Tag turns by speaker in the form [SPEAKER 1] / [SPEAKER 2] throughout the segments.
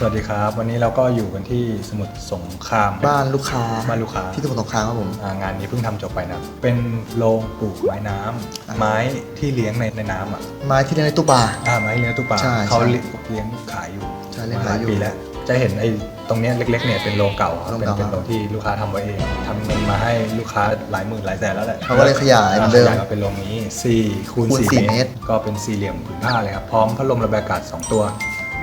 [SPEAKER 1] สวัสดีครับ วันนี้เราก็อยู่กันที่สมุทรสงคราม
[SPEAKER 2] บ้านลูกค้า
[SPEAKER 1] บ้านลูกค้า
[SPEAKER 2] ที่สมุทรสงครามครับผม
[SPEAKER 1] อ่างานนี้เพิ่งทำจบไปนะเป็นโรงปลูกไม้น้ำ
[SPEAKER 2] อ่า
[SPEAKER 1] ไม้ที่เลี้ยงในในน้ำอะ
[SPEAKER 2] ไม้ที่เลี้ยงในตู้ปลา
[SPEAKER 1] อ่าไม้เลี้ยงตู้ปลา
[SPEAKER 2] ใช่
[SPEAKER 1] เขา
[SPEAKER 2] ใช่
[SPEAKER 1] เลี้ยงเลี้ยงขายอยู่
[SPEAKER 2] ใช่เลี้ยง
[SPEAKER 1] มาห
[SPEAKER 2] ขาย
[SPEAKER 1] ลาย
[SPEAKER 2] อยู่
[SPEAKER 1] ปีแล้วจะเห็นไอ้ตรงเนี้ยเล็กๆเนี่ยเป็นโรงเก่าครับ
[SPEAKER 2] โรง
[SPEAKER 1] เป็น
[SPEAKER 2] เก่า
[SPEAKER 1] เป็นโรงที่ลูกค้าทำไว้เองทำเงินมาให้ลูกค้าหลายหมื่นหลายแสนแล้วแหละ
[SPEAKER 2] เขาก็เลยขยายเหมือนเดิม
[SPEAKER 1] ขยายมาเป็นโรงนี้4คูณ
[SPEAKER 2] คูณ
[SPEAKER 1] 4
[SPEAKER 2] สี่
[SPEAKER 1] เม
[SPEAKER 2] เม
[SPEAKER 1] ต
[SPEAKER 2] ต
[SPEAKER 1] ร
[SPEAKER 2] ร
[SPEAKER 1] ก็เป็นสี่เหลี่ยมผืนผ้าเลยครับพร้อมพัดลมระบายอากาศสองตัว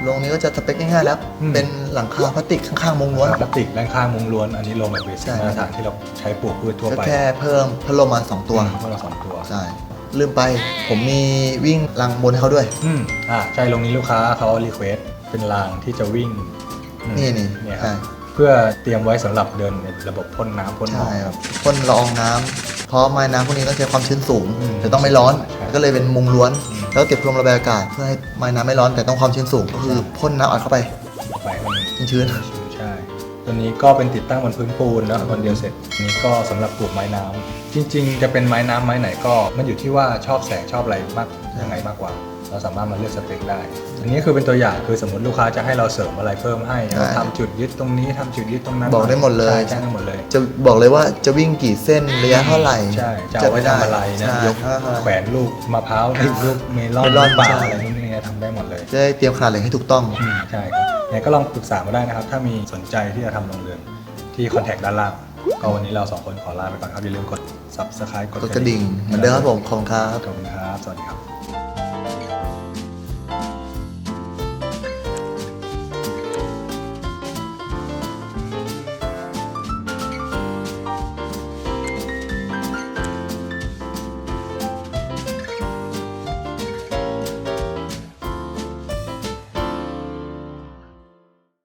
[SPEAKER 2] โรงนี้ก็จะสเปคง่ายๆแล้ว
[SPEAKER 1] อืม
[SPEAKER 2] เป็นหลังคาพลาสติกข้างๆมุงล้วน
[SPEAKER 1] พลาสติกด้านข้างมุงล้วน อันนี้ลงแบบเบสิ
[SPEAKER 2] ใช่
[SPEAKER 1] กมาตรฐานที่เราใช้ปลูกพืชทั่ว
[SPEAKER 2] ก็
[SPEAKER 1] ไป
[SPEAKER 2] แค่เพิ่มพัดลมมาสองตัว
[SPEAKER 1] พวกเราสองตัว
[SPEAKER 2] ใช่ ลืมไป ผมมีวิ่งรังบนให้เขาด้วย
[SPEAKER 1] อืมอ่าใช่ลงนี้ลูกค้าเขารีเควสเป็นรางที่จะวิ่งอืม
[SPEAKER 2] นี่นี่
[SPEAKER 1] เนี่ยค
[SPEAKER 2] ใช่
[SPEAKER 1] รับเพื่อเตรียมไว้สำหรับเดินในระบบพ่นน้ำพ่นหมอ
[SPEAKER 2] ใช่
[SPEAKER 1] ก
[SPEAKER 2] ครับพ่นละอองน้ำเพราะไม้น้ำพวกนี้ต้องใช้ความชื้นสูง
[SPEAKER 1] อืม
[SPEAKER 2] แต่ต้องไม่ร้อน
[SPEAKER 1] ใช่
[SPEAKER 2] ก็เลยเป็นมุงล้วน
[SPEAKER 1] อืม
[SPEAKER 2] แล้วเก็บพัดลมระบายอากาศเพื่อให้ไม้น้ำไม่ร้อนแต่ต้องความชื้นสูงก็คือพ่นน้ำอัดเข้าไป
[SPEAKER 1] ไปมัน
[SPEAKER 2] ชื้น
[SPEAKER 1] ใช่ ตัวนี้ก็เป็นติดตั้งบนพื้นปูนแล้ววันเดียวเสร็จอันนี้ก็สำหรับปลูกไม้น้ำจริง ๆ จะเป็นไม้น้ำไม้ไหนก็มันอยู่ที่ว่าชอบแสงชอบอะไรมากยังไงมากกว่า เราสามารถมาเลือกสเปคได้ อันนี้คือเป็นตัวอย่างคือสมมติลูกค้าจะให้เราเสริมอะไรเพิ่มให้
[SPEAKER 2] ใช่
[SPEAKER 1] เราทำจุดยึดตรงนี้ทำจุดยึดตรงนั้น
[SPEAKER 2] บอกได้หมดเลย
[SPEAKER 1] ใช่แจ้งได้หมดเลย
[SPEAKER 2] ๆ จะบอกเลยว่าจะวิ่งกี่เส้นระยะเท่าไหร่
[SPEAKER 1] ใช่จะเอาไว้ทำอะไรนะ
[SPEAKER 2] ใช่
[SPEAKER 1] ยก
[SPEAKER 2] ใช่
[SPEAKER 1] แขวนลูกมะพร้าวลูกเมลอน
[SPEAKER 2] เมลอน
[SPEAKER 1] ป่า
[SPEAKER 2] ใช่
[SPEAKER 1] อะไรนู่นนี่ทำได้หมดเลย
[SPEAKER 2] จะได้เตรียมขนาดเหล็กให้ถูกต้อง
[SPEAKER 1] อืมใช่ครับเนี่ยก็ลองปรึกษามาได้นะครับ ถ้ามีสนใจที่จะทำโรงเรือนที่คอนแทคด้านล่างก็วันนี้เราสองคนขอลาไปก่อนครับอย่าลืมกด subscribe
[SPEAKER 2] กดกระดิ่งเหมือนเดิมครับผมขอบคุณครับ
[SPEAKER 1] ขอบคุณครับ สวัสดีครับ